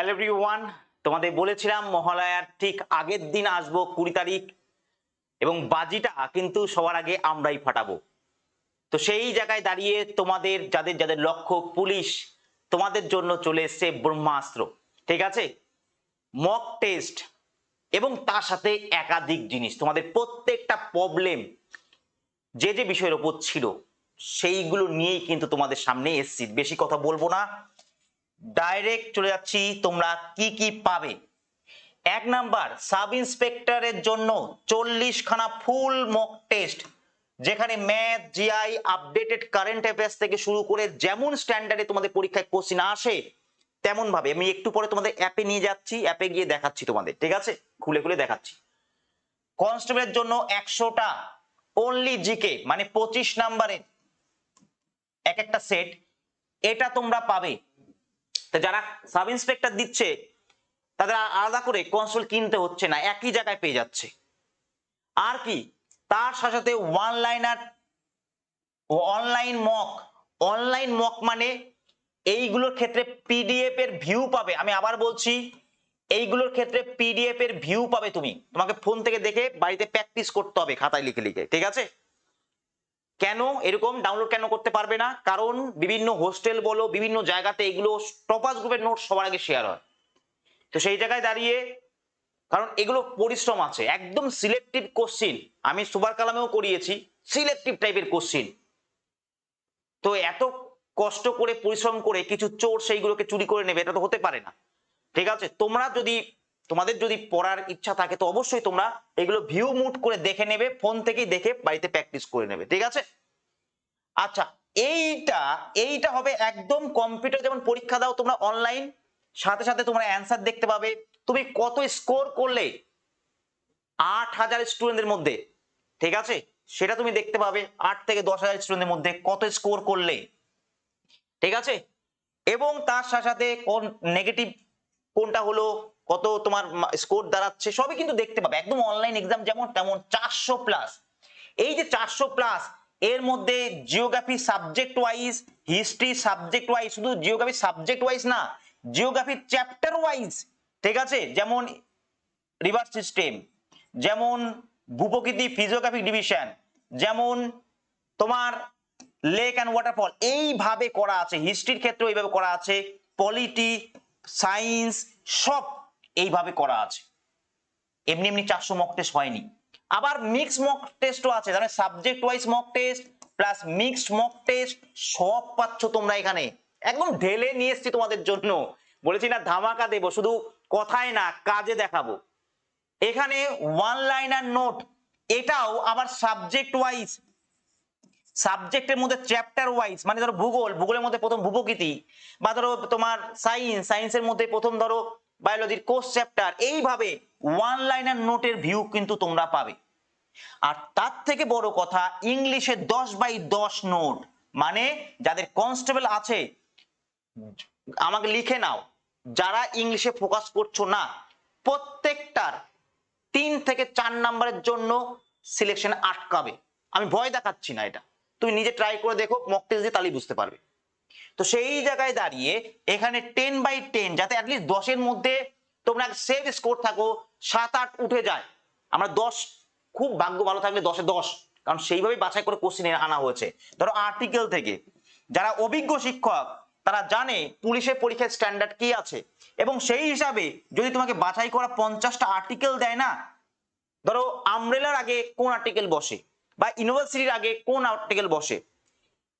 Hello everyone তোমাদের বলেছিলাম মহালয়ার ঠিক আগের দিন আসব কুড়ি তারিখ এবং বাজিটা কিন্তু সবার আগে আমরাই ফাটাবো। তো সেই জায়গায় দাঁড়িয়ে তোমাদের, যাদের যাদের লক্ষ্য পুলিশ, তোমাদের জন্য চলে এসছে ব্রহ্মাস্ত্র, ঠিক আছে? মক টেস্ট এবং তার সাথে একাধিক জিনিস। তোমাদের প্রত্যেকটা প্রবলেম যে যে বিষয়ের ওপর ছিল, সেইগুলো নিয়েই কিন্তু তোমাদের সামনে এসছি। বেশি কথা বলব না। ডাইরেক্ট চলে যাচ্ছি, তোমরা কি কি পাবে? এক নাম্বার সাব ইন্সপেক্টরের জন্য চল্লিশ খানা ফুল মক টেস্ট যেখানে math GI updated current affairs থেকে শুরু করে যেমন স্ট্যান্ডার্ডে তোমাদের পরীক্ষায় কোশ্চিন আসে তেমন ভাবে আমি একটু পরে তোমাদের অ্যাপে নিয়ে যাচ্ছি অ্যাপে গিয়ে দেখাচ্ছি তোমাদের, ঠিক আছে? খুলে খুলে দেখাচ্ছি। কনস্টেবলের জন্য একশোটা অনলি জিকে মানে পঁচিশ নাম্বারের এক একটা সেট এটা তোমরা পাবে। যারা সাব ইন্সপেক্টর দিচ্ছে, তাদের আলাদা করে কনসোল কিনতে হচ্ছে না, একই জায়গায় পেয়ে যাচ্ছে। আর কি, তার সাথে সাথে one liner online mock online mock মানে এইগুলোর ক্ষেত্রে পিডিএফ এর ভিউ পাবে। আমি আবার বলছি, এইগুলোর ক্ষেত্রে পিডিএফ এর ভিউ পাবে তুমি। তোমাকে ফোন থেকে দেখে বাড়িতে প্র্যাকটিস করতে হবে খাতায় লিখে লিখে, ঠিক আছে? কেন এরকম ডাউনলোড কেন করতে পারবে না? কারণ বিভিন্ন হোস্টেল বলো, বিভিন্ন জায়গাতে এগুলো টপাস গ্রুপের নোট সবার আগে শেয়ার হয়। তো সেই জায়গায় দাঁড়িয়ে, কারণ এগুলো পরিশ্রম আছে। একদম সিলেক্টিভ কোশ্চিন আমি সুপার কালামেও করিয়েছি সিলেক্টিভ টাইপের কোশ্চিন তো এত কষ্ট করে পরিশ্রম করে কিছু চোর সেইগুলোকে চুরি করে নেবে, এটা তো হতে পারে না। ঠিক আছে? তোমরা যদি তোমাদের যদি পড়ার ইচ্ছা থাকে, তো অবশ্যই তোমরা এগুলো ভিউ মুট করে দেখে নেবে ফোন থেকেই দেখে বাড়িতে প্র্যাকটিস করে নেবে, ঠিক আছে? আচ্ছা এইটা এইটা হবে একদম কম্পিউটার যেমন পরীক্ষা দাও তোমরা অনলাইন সাথে সাথে তোমরা অ্যান্সার দেখতে পাবে, তুমি কত স্কোর করলে? আট হাজার স্টুডেন্টদের মধ্যে, ঠিক আছে? সেটা তুমি দেখতে পাবে, আট থেকে দশ হাজার স্টুডেন্টের মধ্যে কত স্কোর করলে, ঠিক আছে? এবং তার সাথে সাথে কোন নেগেটিভ কোনটা হলো? কত তোমার স্কোর দাঁড়াচ্ছে, সবই কিন্তু দেখতে পাবে। একদম অনলাইন এক্সাম যেমন তেমন চারশো প্লাস এই যে চারশো প্লাস এর মধ্যে geography subject wise history subject wise শুধু জিওগ্রাফি সাবজেক্ট ওয়াইজ না জিওগ্রাফি চ্যাপ্টার ওয়াইজ ঠিক আছে? যেমন রিভার সিস্টেম যেমন ভূপ্রকৃতি ফিজিওগ্রাফিক ডিভিশন যেমন তোমার লেক অ্যান্ড ওয়াটারফল এইভাবে করা আছে। হিস্ট্রির ক্ষেত্রে এইভাবে করা আছে। পলিটি সায়েন্স সব এইভাবে করা আছে। এমনি এমনি চারশো মক টেস্ট হয়নি। আবার মিক্স মক টেস্টও আছে। মানে subject wise mock test plus mixed mock test সব পাচ্ছ তোমরা এখানে। একদম ঢেলে নিয়ে এসছি তোমাদের জন্য। বলেছি না, ধামাকা দেবো। শুধু কথায় না, কাজে দেখাবো। এখানে ওয়ান লাইনার নোট এটাও আবার সাবজেক্ট ওয়াইজ সাবজেক্টের মধ্যে চ্যাপ্টার ওয়াইজ মানে ধরো ভূগোল, ভূগোলের মধ্যে প্রথম ভূপ্রকৃতি, বা ধরো তোমার সায়েন্স সায়েন্সের মধ্যে প্রথম ধরো বায়োলজির কোর্স চ্যাপ্টার এইভাবে ওয়ান লাইনার নোটের ভিউ কিন্তু তোমরা পাবে। আর তার থেকে বড় কথা, ইংলিশে দশ বাই দশ নোট মানে যাদের কনস্টেবল আছে, আমাকে লিখে নাও, যারা ইংলিশে ফোকাস করছ না, প্রত্যেকটার তিন থেকে চার নাম্বারের জন্য সিলেকশন আটকাবে। আমি ভয় দেখাচ্ছি না এটা। তুমি নিজে ট্রাই করে দেখো মক দিয়ে তাহলেই বুঝতে পারবে। তো সেই জায়গায় দাঁড়িয়ে এখানে টেন বাই টেন যাতে অ্যাটলিস্ট দশের মধ্যে তোমরা সেভ স্কোর থাকো, সাত আট উঠে যায়। আমরা দশ, খুব ভাগ্য ভালো থাকলে দশে দশ, কারণ সেইভাবে বাছাই করে কোশ্চিন আনা হয়েছে। ধরো আর্টিকেল থেকে, যারা অভিজ্ঞ শিক্ষক, তারা জানে পুলিশের পরীক্ষার স্ট্যান্ডার্ড কি আছে। এবং সেই হিসাবে যদি তোমাকে বাছাই করা পঞ্চাশটা আর্টিকেল দেয় না, ধরো আমরেলার আগে কোন আর্টিকেল বসে, বা ইউনিভার্সিটির আগে কোন আর্টিকেল বসে,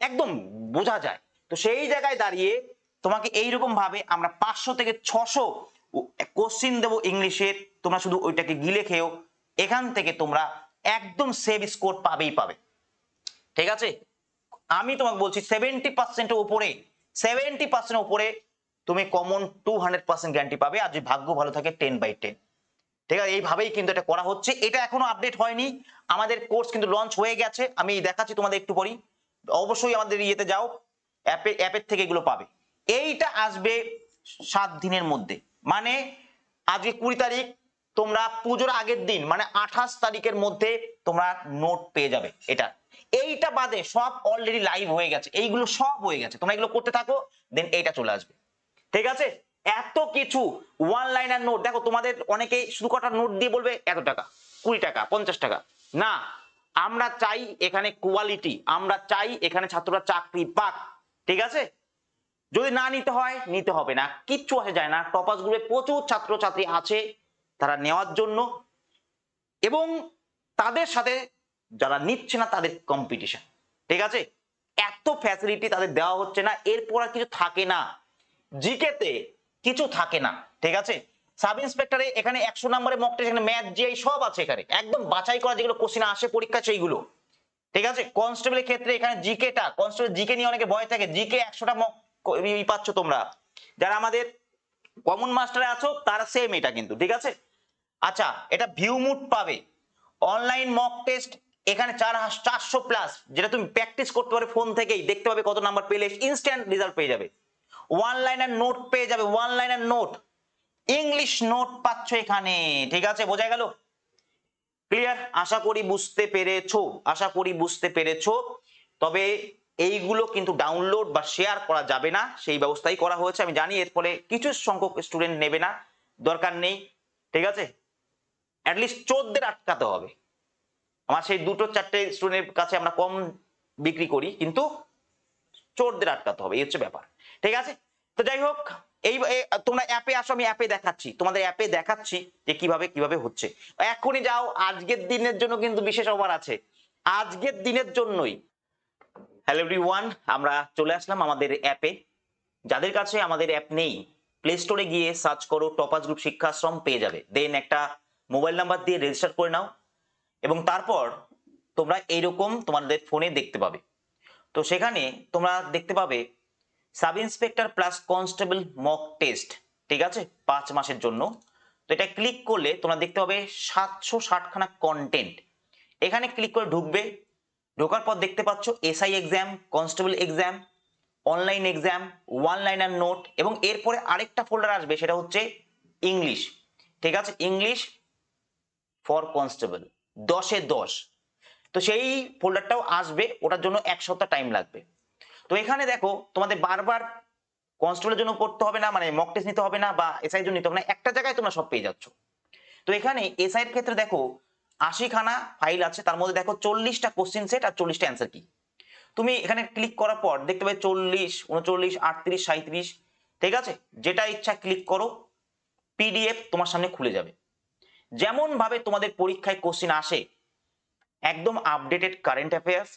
একদম বোঝা যায়। তো সেই জায়গায় দাঁড়িয়ে তোমাকে এইরকম ভাবে আমরা পাঁচশো থেকে ছশো কোশ্চিন দেবো ইংলিশের তোমরা শুধু ওইটাকে গিলে খেয়েও। এখান থেকে তোমরা একদম সেভ স্কোর পাবেই পাবে। ঠিক আছে? আমি তোমাকে বলছি সেভেন্টি পার্সেন্টের উপরে সেভেন্টি পার্সেন্টের উপরে তুমি common two hundred percent guarantee পাবে। আর যদি ভাগ্য ভালো থাকে টেন বাই টেন ঠিক আছে? এইভাবেই কিন্তু এটা করা হচ্ছে। এটা এখনও আপডেট হয়নি। আমাদের কোর্স কিন্তু লঞ্চ হয়ে গেছে। আমি দেখাচ্ছি তোমাদের একটু পরই। অবশ্যই আমাদের ইয়েতে যাও। অ্যাপে, অ্যাপের থেকে এগুলো পাবে। এইটা আসবে সাত দিনের মধ্যে। মানে আজকে কুড়ি তারিখ, তোমরা পুজোর আগের দিন মানে আঠাশ তারিখের মধ্যে তোমরা নোট পেয়ে যাবে এটা। এইটা বাদে সব অলরেডি লাইভ হয়ে গেছে। এইগুলো সব হয়ে গেছে। তোমরা এগুলো করতে থাকো দেন এইটা চলে আসবে। ঠিক আছে? এত কিছু ওয়ান লাইনার নোট দেখো, তোমাদের অনেকে শুধু কটা নোট দিয়ে বলবে, এত টাকা, কুড়ি টাকা, পঞ্চাশ টাকা। না, আমরা চাই এখানে কোয়ালিটি আমরা চাই এখানে ছাত্ররা চাকরি পাক। ঠিক আছে? যদি না নিতে হয়, নিতে হবে না। কিচ্ছু আসে যায় না। টপাস গ্রুপে প্রচুর ছাত্রছাত্রী আছে তারা নেওয়ার জন্য। এবং তাদের সাথে যারা নিচ্ছে না, তাদের কম্পিটিশন ঠিক আছে? এত ফ্যাসিলিটি তাদের দেওয়া হচ্ছে না। এরপর আর কিছু থাকে না। জিকেতে কিছু থাকে না। ঠিক আছে? সাব ইন্সপেক্টরে এখানে একশো নম্বরে মক টেস্ট এখানে ম্যাথ জিআই সব আছে এখানে। একদম বাছাই করা যেগুলো কোশ্চিন আসে, পরীক্ষা, সেইগুলো। ঠিক আছে? কনস্টেবলের ক্ষেত্রে এখানে জিকেটা কনস্টেবল জিকে নিয়ে অনেকে ভয় থাকে। জিকে একশোটা মক পাচ্ছ তোমরা। যারা আমাদের কমন মাস্টারে আছো, তারা সেম এটা কিন্তু, ঠিক আছে? আচ্ছা এটা ভিউ মুড পাবে। অনলাইন মক টেস্ট এখানে চার চারশো প্লাস যেটা তুমি প্র্যাকটিস করতে পারবে ফোন থেকেই, দেখতে পাবে কত নাম্বার পেলে ইনস্ট্যান্ট রেজাল্ট পেয়ে যাবে। ওয়ান লাইনের নোট পেয়ে যাবে ওয়ান লাইনের নোট ইংলিশ নোট পাচ্ছ এখানে, ঠিক আছে? বোঝা গেল? ক্লিয়ার আশা করি বুঝতে পেরেছ, আশা করি বুঝতে পেরেছ। তবে এইগুলো কিন্তু ডাউনলোড বা শেয়ার করা যাবে না, সেই ব্যবস্থাই করা হয়েছে। আমি জানি এর ফলে কিছু সংখ্যক স্টুডেন্ট নেবে না, দরকার নেই, ঠিক আছে? অ্যাটলিস্ট চোদ্দের আটকাতে হবে। আমার সেই দুটো চারটে স্টুডেন্টের কাছে আমরা কম বিক্রি করি, কিন্তু চোরদের আটকাতে হবে, এই হচ্ছে ব্যাপার, ঠিক আছে? তো যাই হোক এই তোমরা অ্যাপে আসো, আমি অ্যাপে দেখাচ্ছি। তোমাদের অ্যাপে দেখাচ্ছি যে কীভাবে কীভাবে হচ্ছে। এখনই যাও, আজকের দিনের জন্য কিন্তু বিশেষ অফার আছে। আজকের দিনের জন্যই। হ্যালো এভরিওয়ান আমরা চলে আসলাম আমাদের অ্যাপে। যাদের কাছে আমাদের অ্যাপ নেই প্লে স্টোরে গিয়ে সার্চ করো টপাস গ্রুপ শিক্ষাশ্রম পেয়ে যাবে। দেন একটা মোবাইল নাম্বার দিয়ে রেজিস্টার করে নাও। এবং তারপর তোমরা এইরকম তোমাদের ফোনে দেখতে পাবে। তো সেখানে তোমরা দেখতে পাবে sub inspector plus constable mock test, ঠিক আছে? পাঁচ মাসের জন্য। তো এটা ক্লিক করলে তোমরা দেখতে পাবে সাতশো ষাটখানা কন্টেন্ট এখানে ক্লিক করে ঢুকবে। ঢোকার পর দেখতে পাচ্ছ SI exam constable exam online exam one liner note এবং এরপরে আরেকটা ফোল্ডার আসবে, সেটা হচ্ছে ইংলিশ ঠিক আছে? ইংলিশ ফর কনস্টেবল দশে দশ। তো সেই ফোল্ডারটাও আসবে, ওটার জন্য এক সপ্তাহ টাইম লাগবে। তো এখানে দেখো, তোমাদের বারবার কনস্টেবলের জন্য পড়তে হবে না মানে মক টেস্ট নিতে হবে না বা এসআই জন্য নিতে হবে না, একটা জায়গায় তোমরা সব পেয়ে যাচ্ছ। তো এখানে এসআই এর ক্ষেত্রে দেখো, আশিখানা ফাইল আছে, তার মধ্যে দেখো চল্লিশটা কোশ্চিন সেট আর চল্লিশটা অ্যান্সার কি তুমি এখানে ক্লিক করার পর দেখতে পাবে চল্লিশ, উনচল্লিশ, আটত্রিশ সাঁত্রিশ ঠিক আছে? যেটা ইচ্ছা ক্লিক করো পিডিএফ তোমার সামনে খুলে যাবে। যেমন ভাবে তোমাদের পরীক্ষায় কোশ্চিন আসে, একদম আপডেটেড কারেন্ট অ্যাফেয়ার্স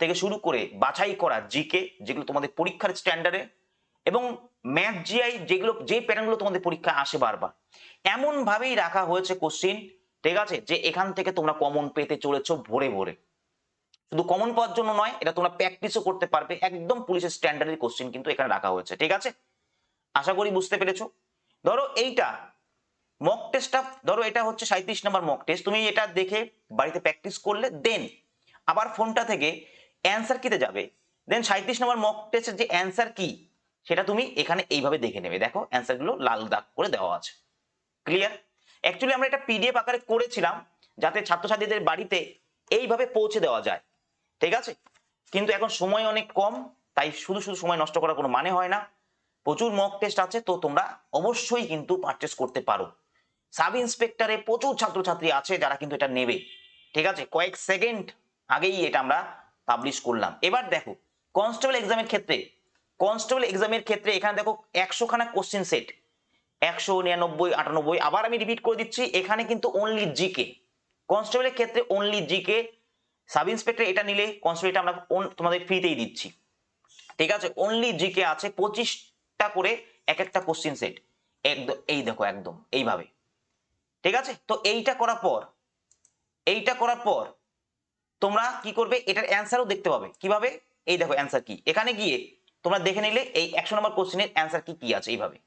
থেকে শুরু করে বাছাই করা জিকে যেগুলো তোমাদের পরীক্ষার স্ট্যান্ডার্ডে এবং ম্যাথ জিআই যেগুলো, যে প্যাটার্নগুলো তোমাদের পরীক্ষায় আসে বারবার। এমন ভাবেই রাখা হয়েছে কোশ্চিন ঠিক আছে? যে এখান থেকে তোমরা কমন পেতে চলেছো ভরে ভরে। শুধু কমন পাওয়ার জন্য নয়, এটা তোমরা প্র্যাকটিসও করতে পারবে, একদম পুলিশের স্ট্যান্ডার্ডের কোশ্চিন কিন্তু এখানে রাখা হয়েছে, ঠিক আছে? আশা করি বুঝতে পেরেছ। ধরো এইটা মক টেস্টটা ধরো এটা হচ্ছে সাঁত্রিশ নাম্বার মক টেস্ট তুমি এটা দেখে বাড়িতে প্র্যাকটিস করলে দেন আবার ফোনটা থেকে অ্যান্সার কিতে যাবে? দেন সাঁত্রিশ নম্বর মক টেস্টের যে অ্যান্সার কি? সেটা তুমি এখানে এইভাবে দেখে নেবে। দেখো অ্যান্সারগুলো লাল দাগ করে দেওয়া আছে। ক্লিয়ার অ্যাকচুয়ালি আমরা এটা পিডিএফ আকারে করেছিলাম, যাতে ছাত্রছাত্রীদের বাড়িতে এইভাবে পৌঁছে দেওয়া যায়। ঠিক আছে? কিন্তু এখন সময় অনেক কম, তাই শুধু শুধু সময় নষ্ট করার কোনো মানে হয় না। প্রচুর মক টেস্ট আছে, তো তোমরা অবশ্যই কিন্তু পারচেস করতে পারো। সাব ইন্সপেক্টরে প্রচুর ছাত্রছাত্রী আছে যারা কিন্তু এটা নেবে। ঠিক আছে? কয়েক সেকেন্ড আগেই এটা আমরা পাবলিশ করলাম। এবার দেখো কনস্টেবল এক্সামের ক্ষেত্রে কনস্টেবল এক্সামের ক্ষেত্রে এখানে দেখো একশো খানা কোশ্চেন সেট একশো নিরানব্বই, আটানব্বই, আবার আমি রিপিট করে দিচ্ছি, এখানে কিন্তু অনলি জিকে কনস্টেবলের ক্ষেত্রে অনলি জিকে সাব ইন্সপেক্টর এটা নিলে কনস্টেবল এটা আমরা তোমাদের ফ্রিতেই দিচ্ছি। ঠিক আছে? অনলি জিকে আছে, পঁচিশটা করে এক একটা কোশ্চিন সেট একদম, এই দেখো একদম, এইভাবে। ঠিক আছে? তো এইটা করার পর, এইটা করার পর তোমরা কি করবে? এটার অ্যান্সারও দেখতে পাবে। কীভাবে? এই দেখো অ্যান্সার কি। এখানে গিয়ে তোমরা দেখে নিলে এই একশো নম্বর কোশ্চেনের অ্যান্সার কি কি আছে এইভাবে।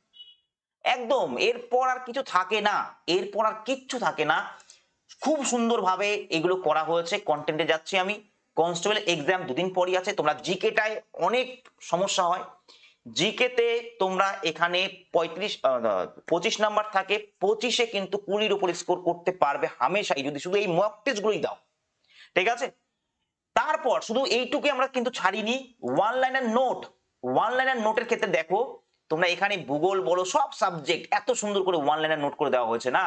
একদম, এরপর আর কিছু থাকে না। এরপর আর কিচ্ছু থাকে না। খুব সুন্দরভাবে এগুলো করা হয়েছে। কন্টেন্টে যাচ্ছি আমি। কনস্টেবল এক্সাম দুদিন পরই আছে। তোমরা জিকেটায় অনেক সমস্যা হয়। জিকেতে তোমরা এখানে পঁয়ত্রিশ পঁচিশ নাম্বার থাকে। পঁচিশে কিন্তু কুড়ির উপর স্কোর করতে পারবে হামেশাই। যদি শুধু এই মক টেস্টগুলোই দাও। ঠিক আছে? তারপর শুধু এইটুকু আমরা কিন্তু ছাড়িনি ওয়ান লাইনের নোট ওয়ান লাইনের নোটের ক্ষেত্রে দেখো, তোমরা এখানে ভূগোল বলো, সব সাবজেক্ট এত সুন্দর করে ওয়ান লাইনার নোট করে দেওয়া হয়েছে না?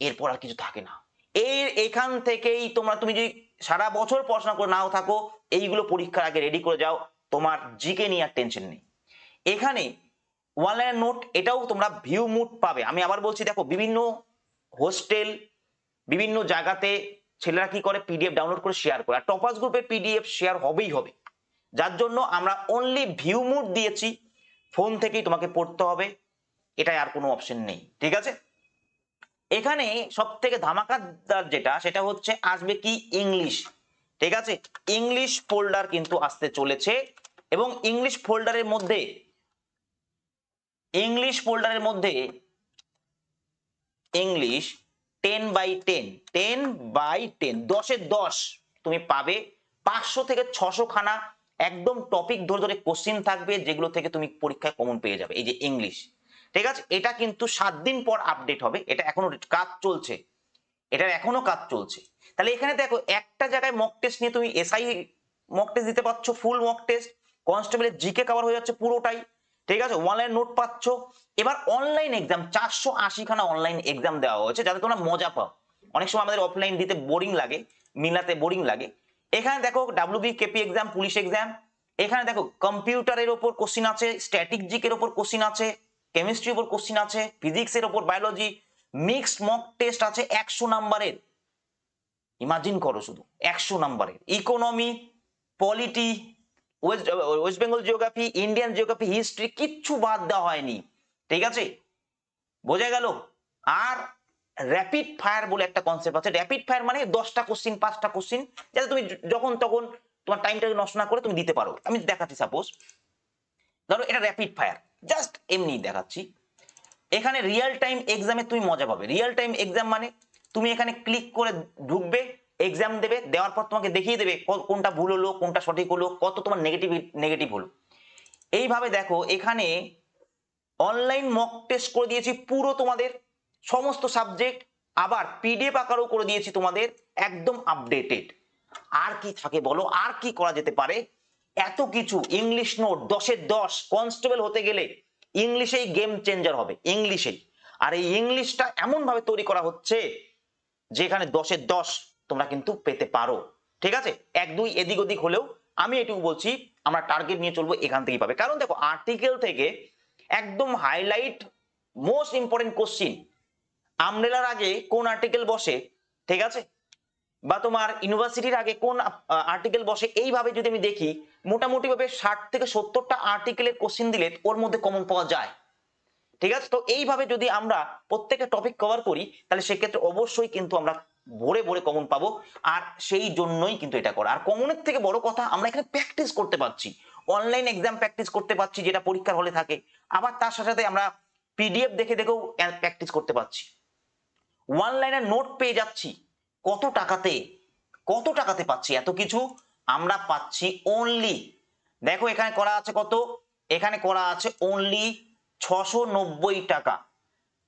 এরপর আর কিছু থাকে না। এর এখান থেকেই তোমরা, তুমি যদি সারা বছর পড়াশোনা করে নাও থাকো, এইগুলো পরীক্ষার আগে রেডি করে যাও, তোমার জিকে নিয়ে আর টেনশন নেই। এখানে ওয়ান লাইনার নোট এটাও তোমরা ভিউ মুড পাবে। আমি আবার বলছি, দেখো, বিভিন্ন হোস্টেল বিভিন্ন জায়গাতে ছেলেরা কি করে পিডিএফ ডাউনলোড করে শেয়ার করে? আর টপাস গ্রুপের পিডিএফ শেয়ার হবেই হবে। যার জন্য আমরা অনলি ভিউ মুড দিয়েছি। ফোন থেকেই তোমাকে পড়তে হবে। এটাই আর কোনো অপশন নেই। ঠিক আছে? এখানে সব থেকে ধামাকাদার যেটা, সেটা হচ্ছে আসবে কি ইংলিশ ঠিক আছে? ইংলিশ ফোল্ডার কিন্তু আসতে চলেছে। এবং ইংলিশ ফোল্ডারের মধ্যে ইংলিশ ফোল্ডারের মধ্যে English ten by ten ten by ten দশের দশ, তুমি পাবে পাঁচশো থেকে ছশো খানা একদম টপিক ধরে ধরে কোশ্চিন থাকবে যেগুলো থেকে তুমি পরীক্ষায় কমন পেয়ে যাবে, এই যে ইংলিশ ঠিক আছে? এটা কিন্তু সাত দিন পর আপডেট হবে, এটা এখনও কাজ চলছে, এটার এখনও কাজ চলছে। তাহলে এখানে দেখো, একটা জায়গায় মক টেস্ট নিয়ে তুমি এসআই মক টেস্ট দিতে পারছ ফুল মক টেস্ট কনস্টেবলের জিকে কভার হয়ে যাচ্ছে পুরোটাই ঠিক আছে? অনলাইন নোট পাচ্ছ? এবার অনলাইন এক্সাম চারশো আশিখানা অনলাইন এক্সাম দেওয়া হয়েছে যাতে তোমরা মজা পাও। অনেক সময় আমাদের অফলাইন দিতে বোরিং লাগে, মিলাতে বোরিং লাগে। এখানে দেখো WB KP exam police exam এখানে দেখো কম্পিউটারের ওপর কোশ্চিন আছে স্ট্যাটিক জিকের ওপর কোশ্চিন আছে কেমিস্ট্রির ওপর কোশ্চিন আছে ফিজিক্সের ওপর বায়োলজি মিক্সড মক টেস্ট আছে একশো নাম্বারের। ইমাজিন করো শুধু, একশো নাম্বারের। Economy polity West West Bengal geography, Indian geography, history কিচ্ছু বাদ দেওয়া হয়নি। ঠিক আছে? বোঝা গেল? আর র্যাপিড ফায়ার বলে একটা কনসেপ্ট আছে। র্যাপিড ফায়ার মানে দশটা কোশ্চিন পাঁচটা কোশ্চিন যাতে তুমি যখন তখন তোমার টাইমটাকে নষ্ট না করে তুমি দিতে পারো। আমি দেখাচ্ছি সাপোজ ধরো এটা র্যাপিড ফায়ার জাস্ট এমনি দেখাচ্ছি। এখানে রিয়েল টাইম এক্সামে তুমি মজা পাবে। রিয়েল টাইম এক্সাম মানে তুমি এখানে ক্লিক করে ঢুকবে এক্সাম দেবে, দেওয়ার পর তোমাকে দেখিয়ে দেবে কোনটা ভুল হলো, কোনটা সঠিক হলো, কত তোমার নেগেটিভ নেগেটিভ হলো। এইভাবে দেখো, এখানে অনলাইন মক টেস্ট করে দিয়েছি পুরো তোমাদের, সমস্ত সাবজেক্ট আবার পিডিএফ আকারও করে দিয়েছি তোমাদের, একদম আপডেটেড আর কি থাকে বলো, আর কি করা যেতে পারে? এত কিছু ইংলিশ নোট দশের দশ কনস্টেবল হতে গেলে ইংলিশেই গেম চেঞ্জার হবে ইংলিশেই আর এই ইংলিশটা এমন ভাবে তৈরি করা হচ্ছে, যেখানে দশের দশ তোমরা কিন্তু পেতে পারো। ঠিক আছে? এক, দুই, এদিক ওদিক হলেও আমি এটুকু বলছি, আমরা টার্গেট নিয়ে চলবো এখান থেকেই পাবে। কারণ দেখো আর্টিকেল থেকে একদম হাইলাইট মোস্ট ইম্পর্টেন্ট কোশ্চিন আমরেলার আগে কোন আর্টিকেল বসে? ঠিক আছে? বা তোমার ইউনিভার্সিটির আগে কোন আর্টিকেল বসে? এইভাবে যদি আমি দেখি মোটামুটি ভাবে ষাট থেকে সত্তরটা আর্টিকেলের কোশ্চিন দিলে ওর মধ্যে কমন পাওয়া যায়। ঠিক আছে? তো এইভাবে যদি আমরা প্রত্যেকটা টপিক কভার করি, তাহলে সেক্ষেত্রে অবশ্যই কিন্তু আমরা ভরে ভরে কমন পাবো, আর সেই জন্যই কিন্তু এটা করা। আর কমনের থেকে বড় কথা, আমরা এখানে প্র্যাকটিস করতে পারছি। অনলাইন এক্সাম প্র্যাকটিস করতে পারছি, যেটা পরীক্ষার হলে থাকে। আবার তার সাথে সাথে আমরা পিডিএফ দেখে দেখেও প্র্যাকটিস করতে পারছি। ওয়ান লাইনের নোট পেয়ে যাচ্ছি, কত টাকাতে কত টাকাতে পাচ্ছি? এত কিছু আমরা পাচ্ছি অনলি দেখো এখানে করা আছে কত? এখানে করা আছে অনলি ছশো টাকা।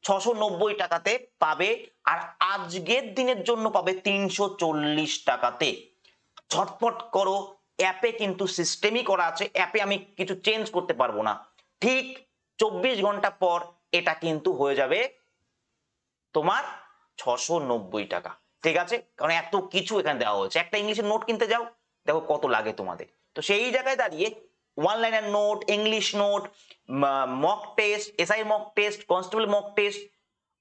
ছশো নব্বই টাকাতে পাবে, আর আজকের দিনের জন্য পাবে তিনশো চল্লিশ টাকাতে। ঝটপট করো অ্যাপে কিন্তু সিস্টেমই করা আছে অ্যাপে আমি কিছু চেঞ্জ করতে পারব না। ঠিক চব্বিশ ঘণ্টা পর এটা কিন্তু হয়ে যাবে তোমার ছশো নব্বই টাকা। ঠিক আছে? কারণ এত কিছু এখানে দেওয়া হয়েছে। একটা ইংলিশের নোট কিনতে যাও, দেখো কত লাগে তোমাদের। তো সেই জায়গায় দাঁড়িয়ে ওয়ান লাইনের note English note mock test SI mock test constable mock test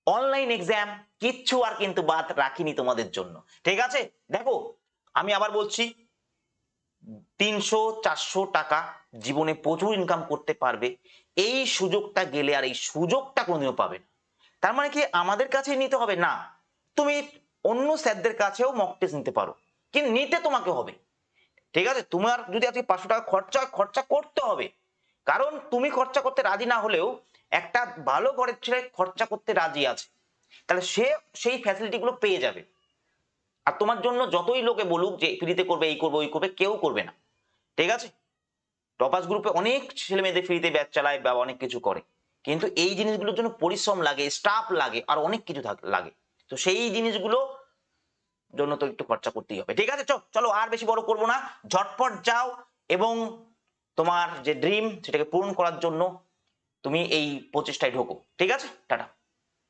online exam কিচ্ছু আর কিন্তু বাদ রাখিনি তোমাদের জন্য। ঠিক আছে? দেখো, আমি আবার বলছি, তিনশো, চারশো টাকা জীবনে প্রচুর ইনকাম করতে পারবে। এই সুযোগটা গেলে আর এই সুযোগটা কোনোদিনও পাবে না। তার মানে কি, আমাদের কাছে নিতে হবে? না। তুমি অন্য স্যারদের কাছেও মক টেস্ট নিতে পারো। কিন্তু নিতে তোমাকে হবে। ঠিক আছে? তোমার যদি আজকে পাঁচশো টাকা খরচা খরচা করতে হবে। কারণ তুমি খরচা করতে রাজি না হলেও একটা ভালো ঘরের ছেলে খরচা করতে রাজি আছে। তাহলে সে সেই ফ্যাসিলিটি গুলো পেয়ে যাবে। আর তোমার জন্য যতই লোকে বলুক যে ফ্রিতে করবে, এই করবে, ওই করবে, কেউ করবে না। ঠিক আছে? টপাস গ্রুপে অনেক ছেলে মেয়েদের ফ্রিতে ব্যাচ চালায় বা অনেক কিছু করে। কিন্তু এই জিনিসগুলোর জন্য পরিশ্রম লাগে স্টাফ লাগে, আর অনেক কিছু লাগে। তো সেই জিনিসগুলো জন্য তো একটু খরচা করতেই হবে। ঠিক আছে চল আর বেশি বড় করব না। ঝটপট যাও এবং তোমার যে ড্রিম সেটাকে পূরণ করার জন্য তুমি এই প্রচেষ্টায় ঢোকো। ঠিক আছে? টাটা।